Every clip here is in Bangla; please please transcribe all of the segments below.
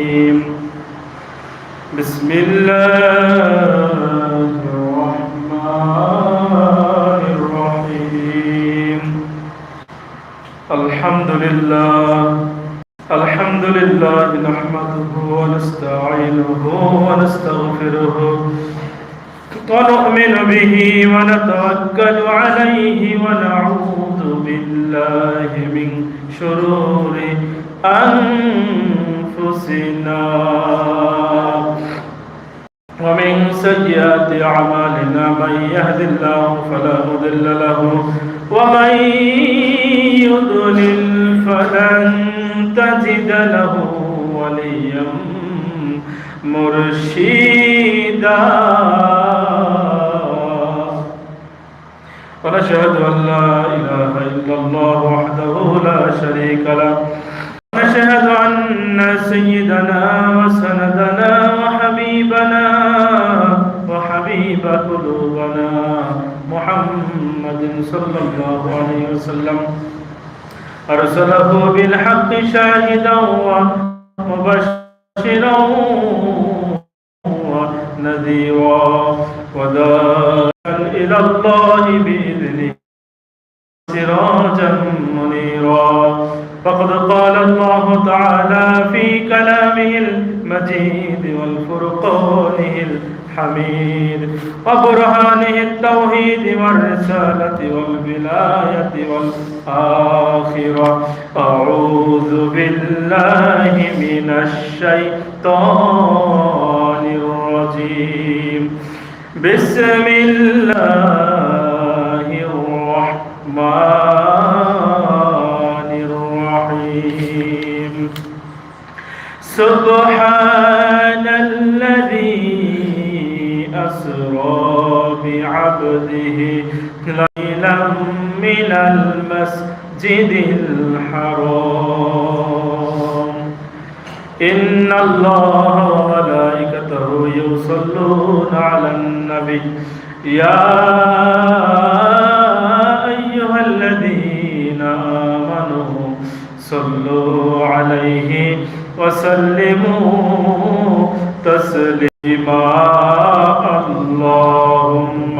الرجيم بسم الله الرحمن الرحيم. الحمد لله. الحمد لله نحمده ونستعينه ونستغفره. ونؤمن به ونتوكل عليه ونعوذ بالله من شرور أنفسنا ومن سيئات أعمالنا من يهد الله فلا مضل له ومن يضلل فلن تجد له وليا مرشدا. ونشهد أن لا إله إلا الله وحده لا شريك له سيدنا وسندنا وحبيبنا وحبيب قلوبنا محمد صلى الله عليه وسلم. أرسله بالحق شاهدا ومبشرا ونذيرا وداعيا إلى الله بإذنه. منيرا. فقد قال الله تعالى في كلامه المجيد والفرقانه الحميد. وبرهانه التوحيد والرسالة والولاية والآخرة. أعوذ بالله من الشيطان الرجيم. بسم الله الرحمن سبحان الذي أسرى بعبده ليلا من المسجد الحرام. إن الله وملائكته يصلون على النبي. يا أيها الذين آمنوا صلوا عليه وسلموا تسليما اللهم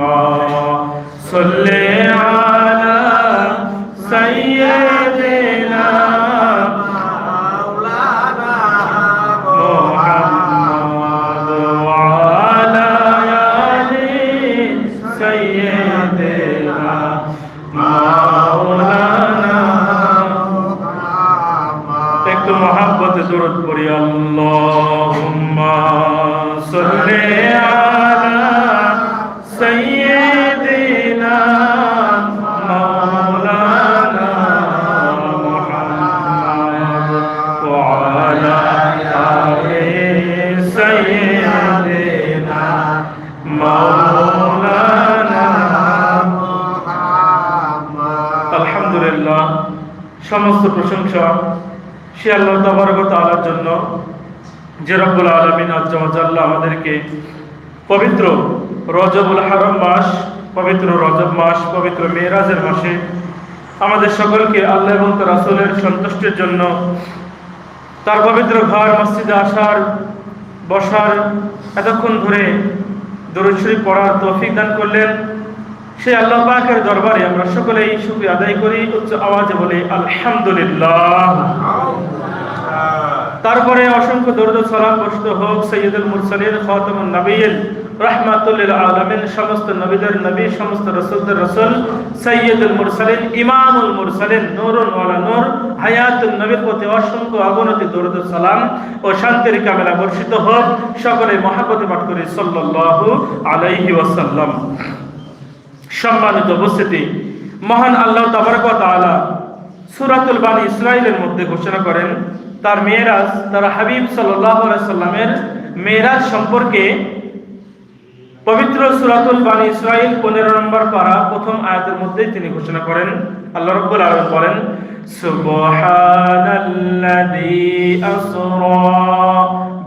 صل على سيدنا মহাব্বত দূরত পড়ি, আল্লাহুম্মা সাল্লি আলা সাইয়্যিদিনা মাওলানা মুহাম্মদ ওয়া আলা আলি সাইয়্যিদিনা মাওলানা আলহামদুলিল্লাহ, সমস্ত প্রশংসা সে আল্লাহ তাবারকত আলার জন্য যে রব্বুল আলমিন আজ্জাল্লাহ আমাদেরকে পবিত্র রজবুল হারম মাস, পবিত্র রজব মাস, পবিত্র মেয়েরাজের মাসে আমাদের সকলকে আল্লাহ এবং রাসূলের সন্তুষ্টির জন্য তার পবিত্র ঘর, মসজিদে আসার, বসার, এতক্ষণ ধরে দরুদ শরীফ পড়ার তৌফিক দান করলেন। সেই আল্লাহ পাকের দরবারে আমরা সকলেই শুকরিয়া আদায় করি, উচ্চ আওয়াজে বলি, আলহামদুলিল্লাহ। তারপরে অসংখ্য দরুদ সালাম বর্ষিত হোক সৈয়দুল মুরসালিন, খাতামুন নবীন, রাহমাতুল্লিল আলামিন, সমস্ত নবীদের নবী, সমস্ত রাসূলদের রাসূল, সৈয়দুল মুরসালিন, ইমামুল মুরসালিন, নূরুন ওয়ালা নূর, হায়াতুন নবীর প্রতি অসংখ্য অগণতি দরুদ সালাম ও শান্তির কামেলা বর্ষিত হোক। সকলে মহাব্বতে পাঠ করি, সাল্লাল্লাহু আলাইহি ওয়াসাল্লাম। সম্মানিত উপস্থিতি। মহান আল্লাহ তাবারক ওয়া তাআলা সূরাতুল বানি ইসরাইলের মধ্যে ঘোষণা করেন, তার মেয়েরাজ, তার হাবিব সাল্লামের মেয়েরাজ সম্পর্কে পবিত্র সুরাতুল বানি ইসরাইল 15 নম্বর পারা প্রথম আয়াতের মধ্যে তিনি ঘোষণা করেন। আল্লাহ রাব্বুল আলামিন বলেন, সুবহানাল্লাযী আসরা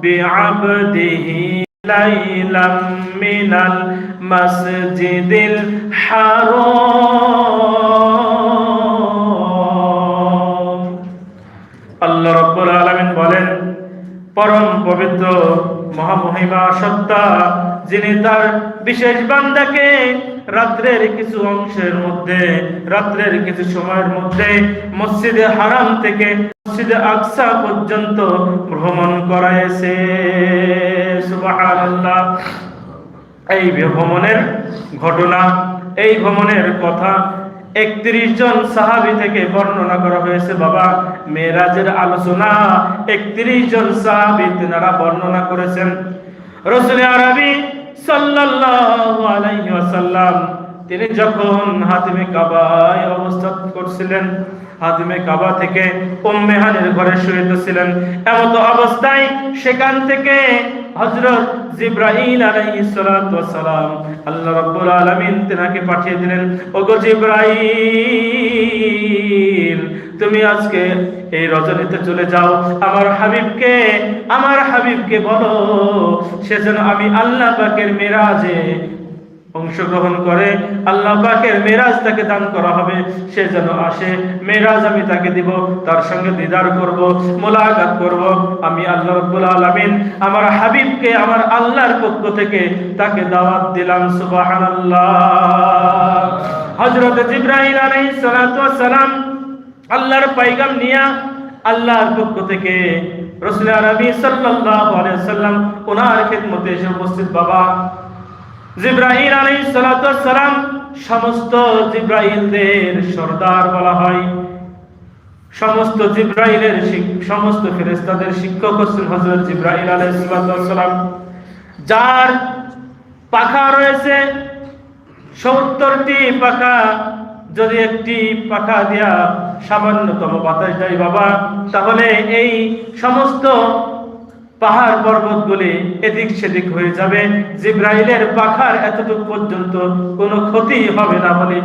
বিআবদিহি ليلا من المسجد الحرام আল্লাহ রব্বুল আলামিন বলেন পরম পবিত্র মহামহিমা সত্তা যিনি তার বিশেষ বান্দাকে রাত্রের কিছু অংশের মধ্যে রাত্রের কিছু সময়ের মধ্যে মসজিদে হারাম থেকে মসজিদে আকসা পর্যন্ত ভ্রমণ করাইছে এই ভ্রমণের ঘটনা, এই ভ্রমণের কথা একত্রিশ জন সাহাবি থেকে বর্ণনা করা হয়েছে। বাবা, মেয়েরাজের আলোচনা একত্রিশ জন সাহাবি তেনারা বর্ণনা করেছেন। রসুল আরবি সাল্লাহ আলাই ওয়াসাল্লাম তিনি যখন হাতিমে কাবায় অবস্থান করছিলেন, হাতিমে কাবা থেকে উম্মেহানের ঘরে শুয়েছিলেন এমত অবস্থায় সেখান থেকে হযরত সালাতু ওয়াস সালাম আল্লাহ রাব্বুল আলামিন তিনাকে পাঠিয়ে দিলেন, ওগো জিব্রাইল, তুমি আজকে এই রজনীতে চলে যাও। আমার হাবিবকে আমার হাবিবকে বলো, সে যেন আমি আল্লাহ পাকের মেরাজে অংশগ্রহণ করে, আল্লাহ পাকের মেরাজ তাকে দান করা হবে। সে যেন আসে, মেরাজ আমি তাকে দিব, তার সঙ্গে দিদার করব, মোলাকাত করব। আমি আল্লাহ রাব্বুল আলামিন আমার হাবিবকে, আমার আল্লাহর পক্ষ থেকে তাকে দাওয়াত দিলাম, সুবহানাল্লাহ। হযরত জিবরাইল আলাইহিস সালাতু ওয়াস সালাম আল্লাহর পয়গাম নিয়া আল্লাহর পক্ষ থেকে রাসূল আরবি সাল্লাল্লাহু আলাইহি সাল্লাম ওনার খিদমতে এসে উপস্থিত বাবা। জিব্রাহিল ওয়াস সালাম সমস্ত জিব্রাইলদের সর্দার বলা হয়। সমস্ত জিব্রাইলের সমস্ত ফেরেশতাদের শিক্ষক হচ্ছেন হযরত জিব্রাইল আলাইহিস সালাম। যার পাখা রয়েছে, সত্তরটি পাখা। যদি একটি পাখা দিয়া সামান্যতম বাতাস দেয় বাবা, তাহলে এই সমস্ত পাহাড় পর্বত পর্বতগুলি এদিক সেদিক হয়ে যাবে। জিব্রাইলের পাখার এতটুকু পর্যন্ত কোনো ক্ষতি হবে না বলে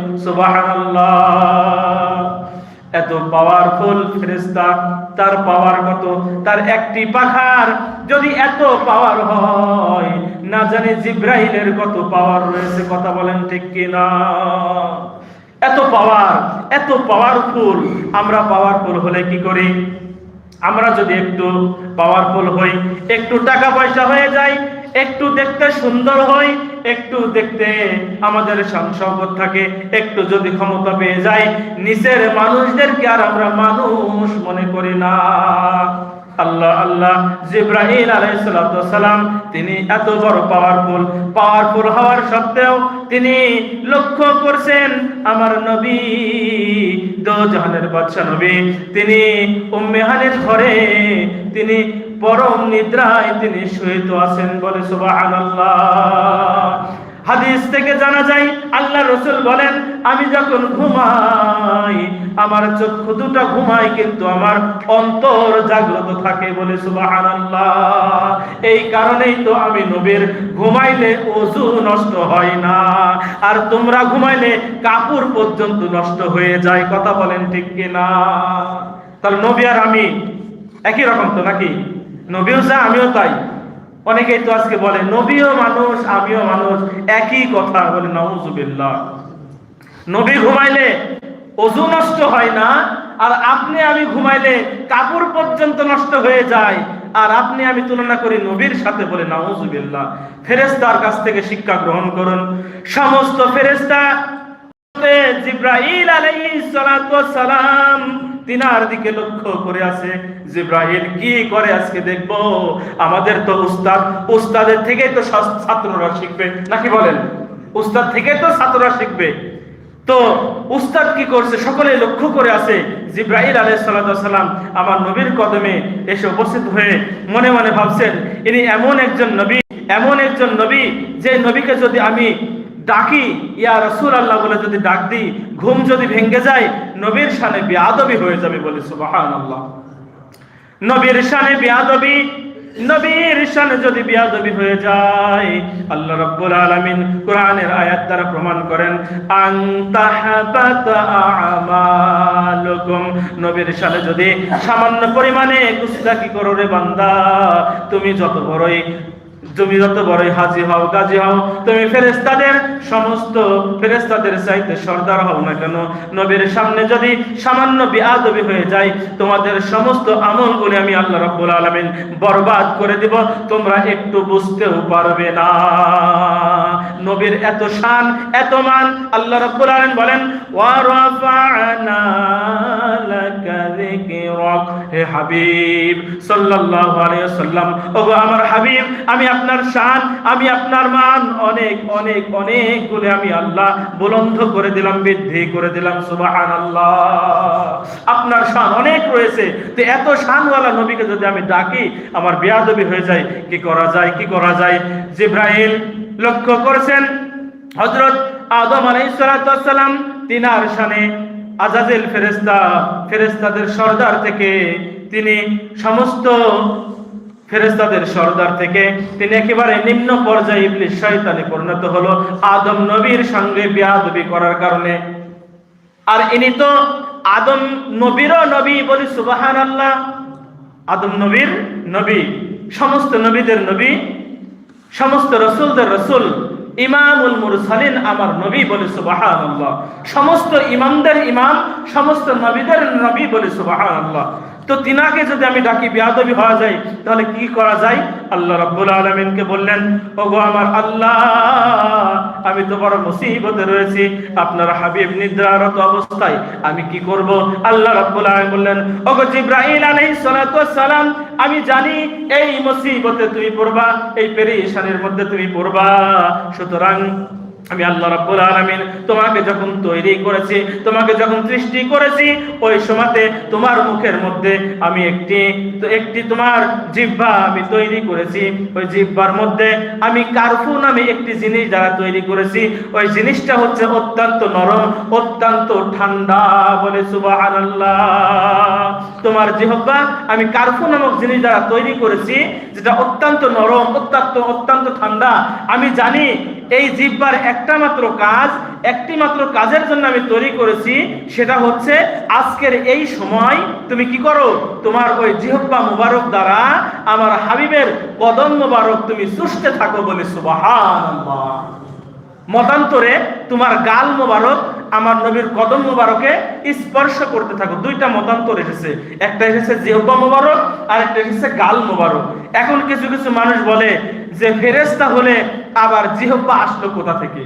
এত পাওয়ারফুল ফেরেশতা, তার পাওয়ার কত? তার একটি পাখার যদি এত পাওয়ার হয়, না জানি জিব্রাইলের কত পাওয়ার রয়েছে, কথা বলেন ঠিক কিনা? এত পাওয়ার, এত পাওয়ারফুল আমরা পাওয়ারফুল হলে কি করি? আমরা যদি একটু পাওয়ারফুল হই, একটু টাকা পয়সা হয়ে যাই, একটু দেখতে সুন্দর হই, একটু দেখতে আমাদের সংসদ থাকে, একটু যদি ক্ষমতা পেয়ে যাই, নিচের মানুষদেরকে আর আমরা মানুষ মনে করি না। আল্লাহ আল্লাহ জিব্রাহিল আলাইসালাম তিনি এত বড় পাওয়ারফুল পাওয়ারফুল হওয়ার সত্ত্বেও তিনি লক্ষ্য করছেন আমার নবী দো জাহানের বাদশা নবী, তিনি উম্মেহানের ঘরে, তিনি পরম নিদ্রায় তিনি শুয়েত আছেন বলে সুবহানাল্লাহ। হাদিস থেকে জানা যায়, আল্লাহ রসুল বলেন, আমি যখন ঘুমাই, আমার চক্ষু দুটা ঘুমাই কিন্তু আমার অন্তর জাগ্রত থাকে বলে এই কারণেই তো আমি নবীর ঘুমাইলে ওযু নষ্ট হয় না। আর তোমরা ঘুমাইলে কাপড় পর্যন্ত নষ্ট হয়ে যায়, কথা বলেন ঠিক কিনা? তাহলে নবী আর আমি একই রকম তো নাকি? নবীও যা, আমিও তাই। অনেকেই তো আজকে বলে, নবীও মানুষ, আমিও মানুষ, একই কথা বলে নওজুবিল্লাহ নবী ঘুমাইলে অজু নষ্ট হয় না, আর আপনি আমি ঘুমাইলে কাপড় পর্যন্ত নষ্ট হয়ে যায়, আর আপনি আমি তুলনা করি নবীর সাথে বলে, নাউজুবিল্লাহ। ফেরেশতার কাছ থেকে শিক্ষা গ্রহণ করুন। সমস্ত ফেরেশতা জিব্রাইল আলাইহিস সালাম তিনার দিকে লক্ষ্য করে আছে জিব্রাহিল, কি করে আজকে দেখব? আমাদের তো উস্তাদ, উস্তাদের থেকে তো ছাত্ররা শিখবে। নাকি বলেন? উস্তাদ থেকে তো ছাত্ররা শিখবে। তো উস্তাদ কি করছে? সকলে লক্ষ্য করে আছে জিব্রাহিল আলাইহিস সালাম আমার নবীর কদমে এসে উপস্থিত হয়ে মনে মনে ভাবছেন, ইনি এমন একজন নবী, এমন একজন নবী, যে নবীকে যদি আমি ডাকি, ইয়া রসুল আল্লাহ বলে যদি ডাক দিই, ঘুম যদি ভেঙ্গে যায়, নবীর শানে বেয়াদবি হয়ে যাবে বলে সুবাহান আল্লাহ নবীর শানে বেয়াদবি, নবীর যদি হয়ে যায়, আল্লাহ কোরআনের আয়াত দ্বারা প্রমাণ করেন আমালুকুম। নবীর যদি সামান্য পরিমাণে গুস্তাকি করো রে বান্দা, তুমি যত বড়ই তুমি যত বড়ই হাজি হও, গাজী হও, তুমি ফেরেস্তাদের সমস্ত ফেরেস্তাদের চাইতে সর্দার হও না কেন? নবীর সামনে যদি সামান্য বিআদবি হয়ে যায়, তোমাদের সমস্ত আমলগুলি আমি আল্লাহ রাব্বুল আলামিন বরবাদ করে দিব, তোমরা একটু বুঝতেও পারবে না। নবীর এত শান, এত মান, আল্লাহ রাব্বুল আলামিন বলেন ওয়া রাফা'না লাকা যিকরাক। হে হাবিব, সাল্লাল্লাহু আলাইহি ওয়াসাল্লাম, ওগো আমার হাবিব, আমি আপনার শান আমি আপনার মান। অনেক অনেক অনেক গুণে আমি আল্লাহ বুলন্দ করে দিলাম, বৃদ্ধি করে দিলাম, সুবহানাল্লাহ। আপনার শান অনেক রয়েছে। তো এত শানওয়ালা নবীকে যদি আমি ডাকি, আমার বেয়াদবি হয়ে যায়। কি করা যায়, কি করা যায়? জিব্রাইল লক্ষ্য করেছেন, হযরত আদম আলাইহিস সালাম, তিনার শানে আজাজেল ফেরেস্তা ফেরেস্তাদের সর্দার থেকে তিনি সমস্ত ফেরেস্তাদের সর্দার থেকে তিনি একেবারে নিম্ন পর্যায়ে ইবলিস শয়তানে পরিণত হলো। আদম নবীর সঙ্গে বিয়াদবি করার কারণে। আর ইনি তো আদম নবীরও নবী বলি সুবাহান আল্লাহ আদম নবীর নবী, সমস্ত নবীদের নবী, সমস্ত রসুলদের রসুল, ইমামুল মুরসালিন আমার নবী বলে সুবহানাল্লাহ। সমস্ত ইমামদের ইমাম, সমস্ত নবীদের নবী বলে সুবহানাল্লাহ। তো তিনাকে যদি আমি ডাকি, বিয়াদবি হওয়া যায়, তাহলে কি করা যায়? আল্লাহ রাব্বুল আলামিনকে বললেন, ওগো আমার আল্লাহ, আমি তো বড় মুসিবতে রয়েছি, আপনার হাবিব নিদ্রারত অবস্থায়, আমি কি করব? আল্লাহ রাব্বুল আলামিন বললেন, ওগো জিব্রাইল আলাইহিস সালাতু সালাম, আমি জানি এই মুসিবতে তুমি পড়বা, এই পেরেশানের মধ্যে তুমি পড়বা, সুতরাং আমি আল্লাহ রাব্বুল আলামিন তোমাকে যখন তৈরি করেছি, তোমাকে যখন সৃষ্টি করেছি, ওই সময়তে তোমার মুখের মধ্যে আমি একটি তো একটি তোমার জিহ্বা আমি তৈরি করেছি। ওই জিহ্বার মধ্যে আমি কারফু নামে একটি জিনিস দ্বারা তৈরি করেছি। ওই জিনিসটা হচ্ছে অত্যন্ত নরম, অত্যন্ত ঠান্ডা বলে সুবহানাল্লাহ। তোমার জিহ্বা আমি কারফু নামক জিনিস দ্বারা তৈরি করেছি, যেটা অত্যন্ত নরম, অত্যন্ত অত্যন্ত ঠান্ডা। আমি জানি এই জিব্বার একটা মাত্র কাজ, একটি মাত্র কাজের জন্য আমি তৈরি করেছি, সেটা হচ্ছে আজকের এই সময় তুমি কি করো? তোমার ওই জিহব্বা মুবারক দ্বারা আমার হাবিবের কদম মুবারক তুমি সুস্থে থাকো বলে সুবহানাল্লাহ। মতান্তরে তোমার গাল মোবারক, আমার নবীর কদম মোবারকে স্পর্শ করতে থাকো। দুইটা মতান্তর এসেছে। একটা এসেছে জিহ্বা মোবারক, আর একটা এসেছে গাল মোবারক। এখন কিছু কিছু মানুষ বলে যে ফেরেস্তা হলে আবার জিহ্বা আসলো কোথা থেকে?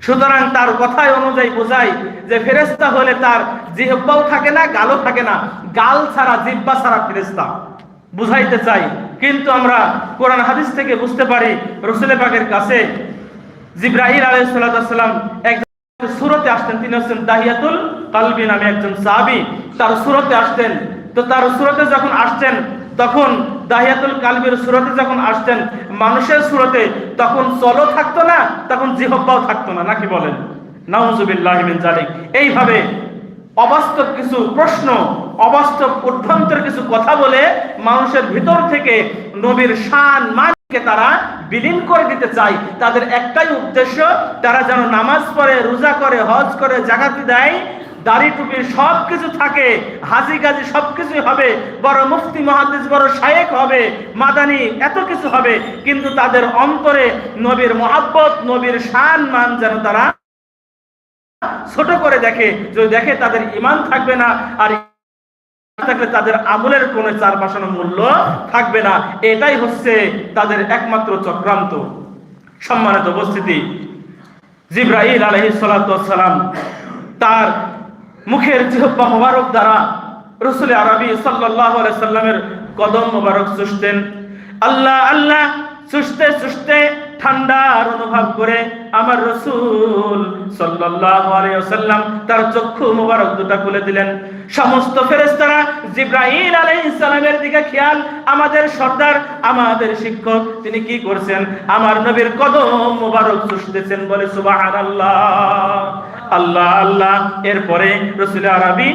সুতরাং তার কথায় অনুযায়ী বোঝায় যে ফেরেস্তা হলে তার জিহ্বাও থাকে না, গালও থাকে না। গাল ছাড়া, জিহ্বা ছাড়া ফেরেস্তা বুঝাইতে চাই। কিন্তু আমরা কোরআন হাদিস থেকে বুঝতে পারি, রসুলের পাকের কাছে জিব্রাহিল আলাইসাল্লাম একজন সুরতে আসতেন, তিনি হচ্ছেন দাহিয়াতুল কালবি নামে একজন সাহাবি। তার সুরতে আসতেন, তো তার সুরতে যখন আসতেন, তখন দাহিয়াতুল কালবির সুরতে যখন আসতেন, মানুষের সুরতে তখন চলো থাকতো না, তখন জিহব্বাও থাকতো না নাকি বলেন? নাউজুবিল্লাহ মিন জালিক এইভাবে অবাস্তব কিছু প্রশ্ন, অবাস্তব অভ্যন্তর কিছু কথা বলে মানুষের ভিতর থেকে নবীর শান মানকে তারা বিলীন করে দিতে তাদের একটাই উদ্দেশ্য, তারা যেন নামাজ পড়ে, রোজা করে, হজ করে দেয়। দাড়ি টুপি সব কিছু থাকে, হাজি গাজি সব হবে, বড় মুফতি, মহাদিস, বড় শায়েক হবে, মাদানি, এত কিছু হবে। কিন্তু তাদের অন্তরে নবীর মহাব্বত, নবীর শান মান যেন তারা ছোট করে দেখে। যদি দেখে তাদের ইমান থাকবে না, আর থাকলে তাদের আমলের কোনো চার পাশানো মূল্য থাকবে না। এটাই হচ্ছে তাদের একমাত্র চক্রান্ত। সম্মানিত উপস্থিতি জিব্রাহিল আলহি সালাম তার মুখের জিহ্বা মোবারক দ্বারা রসুল আরবি সাল্লাহ সাল্লামের কদম মোবারক চুষতেন। আল্লাহ আল্লাহ, চুষতে চুষতে ঠান্ডার অনুভব করে আমার রসুল তিনি আমার এরপরে রসুল আরবি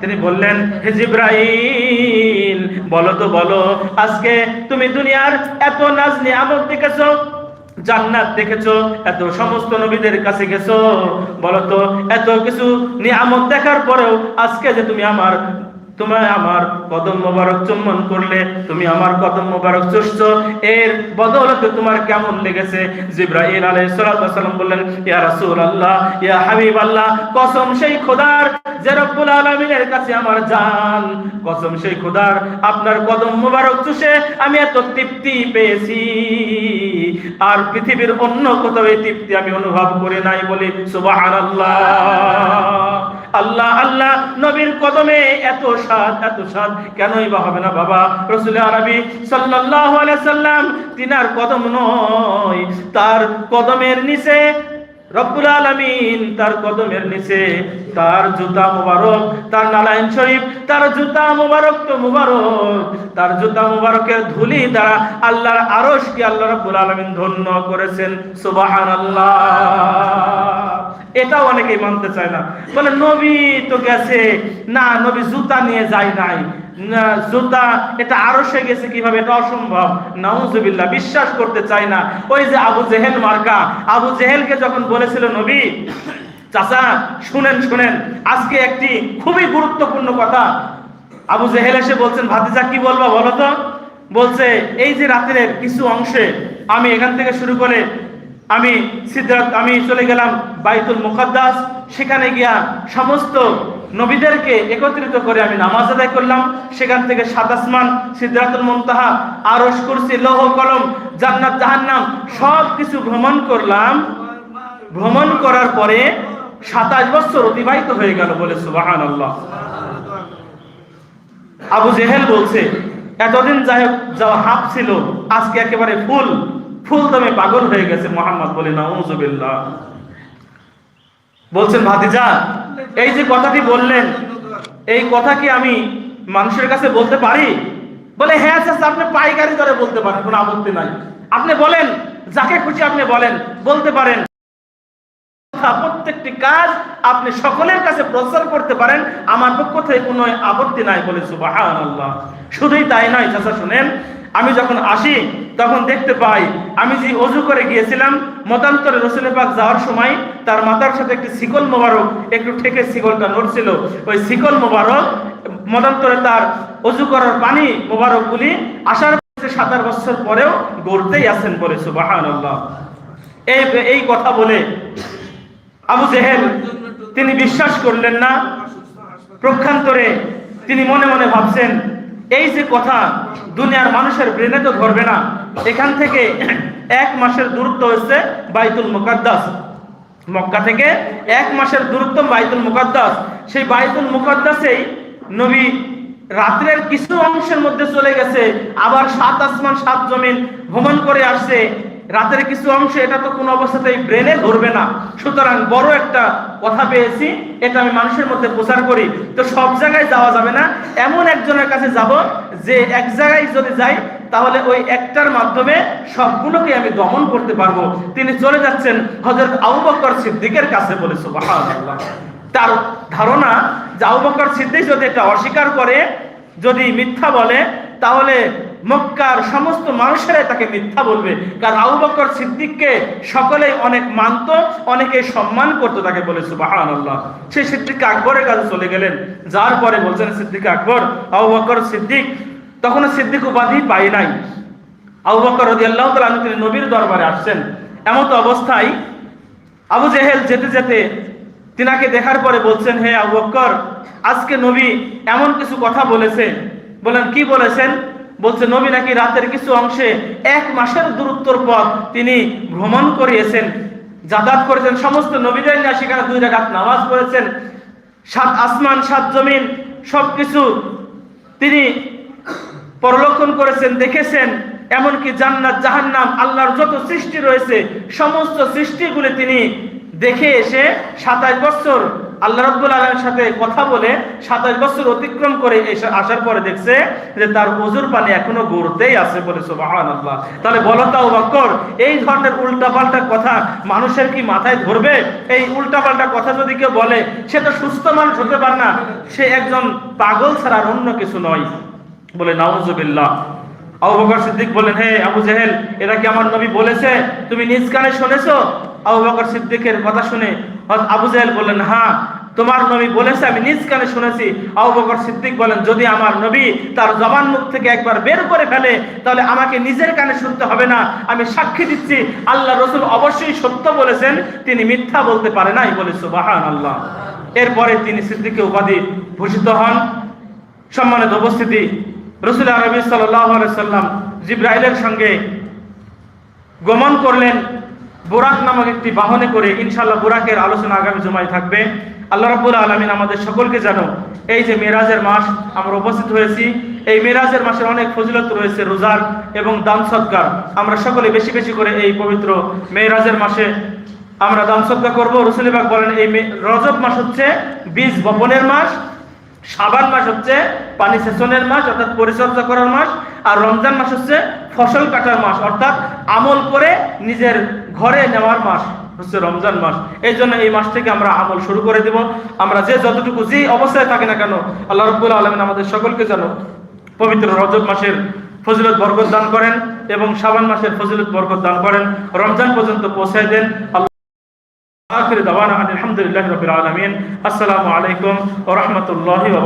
তিনি বললেন, হে জিব্রাইল, বলো তো বলো, আজকে তুমি দুনিয়ার এত নাজ নিয়ামত দেখেছ? জান্নাত দেখেছ? এত সমস্ত নবীদের কাছে গেছো? বলতো এত কিছু নিয়ামত দেখার পরেও আজকে যে তুমি আমার তোমায় আমার কদম মোবারক চুম্বন করলে, তুমি আমার কদম মোবারক চুষছ। এর বদৌলতে তোমার কেমন লেগেছে? জিব্রাইল আলাইহিস সালাম বললেন, ইয়া রাসূলুল্লাহ, ইয়া হাবিবাল্লাহ, কসম সেই খোদার যে রব্বুল কাছে আমার জান। কসম সেই খোদার, আপনার কদম মোবারক চুষে আমি এত তৃপ্তি পেয়েছি। আর পৃথিবীর অন্য কোথাও এই তৃপ্তি আমি অনুভব করে নাই বলি, সুবহানাল্লাহ। আল্লাহ আল্লাহ, নবীর কদমে এত স্বাদ এত স্বাদ, কেনই বা হবে না বাবা? রসুল আরবি আলাইহি সাল্লাম, তিনার কদম নয়, তার কদমের নিচে, রব্বুল আলামিন তার কদমের নিচে, তার জুতা মুবারক, তার নালাইন শরীফ, তার জুতা মুবারক তো মুবারক, তার জুতা মুবারকের ধুলি দ্বারা আল্লাহর আরশ কি আল্লাহ রাব্বুল আলামিন ধন্য করেছেন? সুবহানাল্লাহ। এটাও অনেকেই মানতে চায় না। বলে, নবী তো গেছে। না, নবী জুতা নিয়ে যায় নাই। জুতা, এটা আরও সে গেছে কীভাবে? এটা অসম্ভব। নাউজুবিল্লাহ, বিশ্বাস করতে চায় না। ওই যে আবু জেহেল মার্কা, আবু জেহেলকে যখন বলেছিল, নবী, চাচা, শুনেন শুনেন, আজকে একটি খুবই গুরুত্বপূর্ণ কথা। আবু জেহেল এসে বলছেন, ভাতিজা, কি বলবা বলো তো? বলছে, এই যে রাতের কিছু অংশে আমি এখান থেকে শুরু করে আমি সিদ্ধার্থ, আমি চলে গেলাম বাইতুল মুকাদ্দাস। সেখানে গিয়া সমস্ত নবীদেরকে একত্রিত করে আমি নামাজ আদায় করলাম। সেখান থেকে সাত আসমান, সিদ্ধার্থুল মুনতাহা, আরশ কুরসি, লৌহ কলম, জান্নাত, জাহান্নাম সব কিছু ভ্রমণ করলাম। ভ্রমণ করার পরে সাতাশ বছর অতিবাহিত হয়ে গেল বলে সুবাহান আল্লাহ আবু জেহেল বলছে, এতদিন যাই হোক, যাওয়া হাফ ছিল, আজকে একেবারে ফুল। ফুল দমে পাগল হয়ে গেছে মোহাম্মদ বলে, নাউজুবিল্লাহ। বলছেন, ভাতিজা, এই যে কথাটি বললেন, এই কথা কি আমি মানুষের কাছে বলতে পারি? বলে হ্যাঁ স্যার আপনি পাইকারি দরে বলতে পারেন, কোনো আপত্তি নাই। আপনি বলেন, যাকে খুশি আপনি বলেন, বলতে পারেন। প্রত্যেকটি কাজ আপনি সকলের কাছে প্রচার করতে পারেন, আমার পক্ষ থেকে কোনো আপত্তি নাই বলে আল্লাহ শুধুই তাই নয়, চাচা, শুনেন, আমি যখন আসি তখন দেখতে পাই, আমি যে অজু করে গিয়েছিলাম, মতান্তরে রসুলের পাক যাওয়ার সময় তার মাথার সাথে একটি শিকল মোবারক, একটু ঠেকে শিকলটা নড়ছিল। ওই শিকল মোবারক মতান্তরে তার অজু করার পানি মোবারকগুলি আসার সাতার বছর পরেও গড়তেই আছেন বলে সুবাহান এই এই কথা বলে আবু জেহেল, তিনি বিশ্বাস করলেন না। প্রক্ষান্তরে তিনি মনে মনে ভাবছেন, এই যে কথা দুনিয়ার মানুষের ব্রেনে তো ধরবে না এখান থেকে এক মাসের দূরত্ব হচ্ছে বাইতুল মুকাদ্দাস। মক্কা থেকে এক মাসের দূরত্ব বাইতুল মুকাদ্দাস। সেই বাইতুল মুকাদ্দাসেই নবী রাত্রের কিছু অংশের মধ্যে চলে গেছে, আবার সাত আসমান, সাত জমিন ভ্রমণ করে আসছে। রাতের কিছু অংশ এটা তো কোনো অবস্থাতেই ব্রেনে ধরবে না। সুতরাং বড় একটা কথা পেয়েছি, এটা আমি মানুষের মধ্যে প্রচার করি। তো সব জায়গায় যাওয়া যাবে না। এমন একজনের কাছে যাব যে এক জায়গায় যদি যাই তাহলে ওই একটার মাধ্যমে সবগুলোকে আমি দমন করতে পারব। তিনি চলে যাচ্ছেন হজরত আবু বকর সিদ্দিকের কাছে বলে তার ধারণা যে আবু বকর সিদ্দিক যদি এটা অস্বীকার করে, যদি মিথ্যা বলে, তাহলে মক্কার সমস্ত মানুষেরাই তাকে মিথ্যা বলবে। কারণ আবু বকর সিদ্দিককে সকলেই অনেক মানত, অনেকে সম্মান করতো তাকে বলে সুবাহান আল্লাহ সেই সিদ্দিক আকবরের কাছে চলে গেলেন। যার পরে বলছেন সিদ্দিক আকবর, আবু বকর সিদ্দিক তখন সিদ্দিক উপাধি পাই নাই। আবু বকর রদি আল্লাহ তালু তিনি নবীর দরবারে আসছেন। এমত অবস্থায় আবু জেহেল যেতে যেতে তিনাকে দেখার পরে বলছেন, হে আবু বকর, আজকে নবী এমন কিছু কথা বলেছে। বলেন, কি বলেছেন? বলছে, নবী নাকি রাতের কিছু অংশে এক মাসের দূরত্বর পথ তিনি ভ্রমণ করিয়েছেন, যাতায়াত করেছেন, সমস্ত নবীদের নিয়ে সেখানে দুই রাকাত নামাজ পড়েছেন, সাত আসমান, সাত জমিন, সবকিছু তিনি পরলক্ষণ করেছেন, দেখেছেন, এমনকি জান্নাত, জাহান্নাম, আল্লাহর যত সৃষ্টি রয়েছে, সমস্ত সৃষ্টিগুলি তিনি দেখে এসে সাতাশ বছর আল্লাহ রব্বুল আলমের সাথে কথা বলে সাতাশ বছর অতিক্রম করে এসে আসার পরে দেখছে যে তার ওজুর পানি এখনও গড়তেই আছে বলে সোবাহান তাহলে বলো তাও বক্কর, এই ধরনের উল্টাপাল্টা কথা মানুষের কি মাথায় ধরবে? এই উল্টাপাল্টা কথা যদি কেউ বলে, সে তো সুস্থ মানুষ হতে পারে না, সে একজন পাগল ছাড়া অন্য কিছু নয়। বলে, নাউজুবিল্লাহ। আবু বকর সিদ্দিক বলেন হে আবু জেহেল এটা কি আমার নবী বলেছে? তুমি নিজ কানে শুনেছো? আবু বকর সিদ্দিকের কথা শুনে আবু জেহেল বললেন হ্যাঁ তোমার নবী বলেছে, আমি নিজ কানে শুনেছি। আবু বকর সিদ্দিক বলেন, যদি আমার নবী তার জবান মুখ থেকে একবার বের করে ফেলে, তাহলে আমাকে নিজের কানে শুনতে হবে না। আমি সাক্ষী দিচ্ছি, আল্লাহ রসুল অবশ্যই সত্য বলেছেন, তিনি মিথ্যা বলতে পারে নাই। বলে সুবাহান আল্লাহ এরপরে তিনি সিদ্দিকে উপাধি ভূষিত হন। সম্মানিত উপস্থিতি রসুল আরবি সাল্লাম জিব্রাইলের সঙ্গে গমন করলেন। বোরাক নামক একটি বাহনে করে ইনশাল্লাহ বুরাকের আলোচনা আগামী জমায় থাকবে। আল্লাহ রাব্বুল আলমিন আমাদের সকলকে জানো এই যে মেরাজের মাস আমরা উপস্থিত হয়েছি, এই মেরাজের মাসের অনেক ফজিলত রয়েছে, রোজার এবং দান সৎকার। আমরা সকলে বেশি বেশি করে এই পবিত্র মেরাজের মাসে আমরা দান সৎকার করব। রসুলিবাগ বলেন, এই রজব মাস হচ্ছে বীজ বপনের মাস। সাবান মাস হচ্ছে পানি সেচনের মাস, অর্থাৎ পরিচর্যা করার মাস, আর রমজান মাস হচ্ছে ফসল কাটার মাস, অর্থাৎ আমল করে নিজের ঘরে নেওয়ার মাস হচ্ছে রমজান মাস। এই জন্য এই মাস থেকে আমরা আমল শুরু করে দেব। আমরা যে যতটুকু যে অবস্থায় থাকি না কেন, আল্লাহ রব্বুল আলমিন আমাদের সকলকে যেন পবিত্র রজব মাসের ফজিলত বরকত দান করেন এবং শাবান মাসের ফজিলত বরকত দান করেন। রমজান পর্যন্ত পৌঁছায় দেন। আখির দাওয়ানা আলহামদুলিল্লাহ রাব্বিল আলামিন। আসসালামু আলাইকুম ওয়া রাহমাতুল্লাহি ওয়া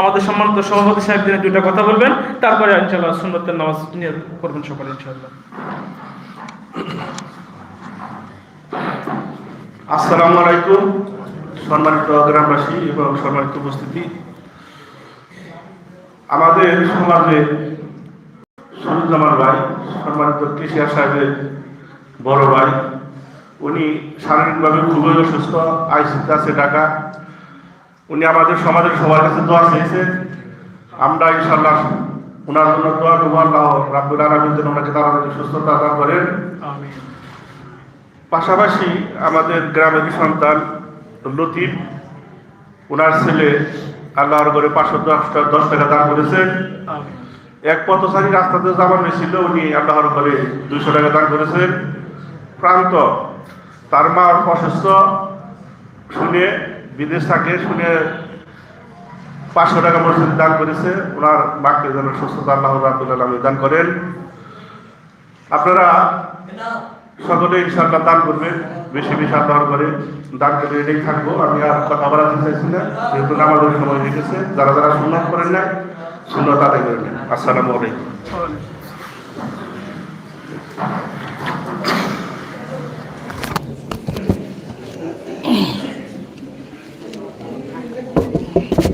আমাদের সম্মানিত সভাপতি সাহেব দিনে দুইটা কথা বলবেন, তারপরে ইনশাআল্লাহ সুন্নতের নামাজ নিয়ে করবেন সকলে ইনশাআল্লাহ। আসসালামু আলাইকুম, সম্মানিত গ্রামবাসী এবং সম্মানিত উপস্থিতি। আমাদের সমাজে সরুজ্জামান ভাই, সম্মানিত কেশিয়া সাহেবের বড় ভাই উনি শারীরিকভাবে খুবই অসুস্থ আইসিতে আছে ঢাকা। উনি আমাদের সমাজের সবার কাছে দোয়া চেয়েছেন আমরা ইনশাল্লাহ ওনার জন্য দোয়া করব আল্লাহ রাব্বুল আলামিন যেন ওনাকে তাড়াতাড়ি সুস্থতা দান করেন। পাশাপাশি আমাদের গ্রামের সন্তান লতিফ ওনার ছেলে আল্লাহর করে পাঁচশো দশ দশ টাকা দান করেছেন এক পথচারী রাস্তাতে যাবার ছিল উনি আল্লাহর করে দুইশো টাকা দান করেছেন প্রান্ত তার মা অসুস্থ। শুনে বিদেশ থাকে, শুনে পাঁচশো টাকা মসজিদে দান করেছে। ওনার মাকে যেন সুস্থতা আল্লাহ দান করেন। আপনারা সকলে ইনশাআল্লাহ দান করবেন, বেশি বেশি আল্লাহর করে দান করে এটাই থাকব। আমি আর কথা বলাতে চাইছি না, যেহেতু আমাদের সময় হয়ে যারা যারা সুন্নত করেন না সুন্নত আদায় করেন। আসসালামু আলাইকুম। Okay.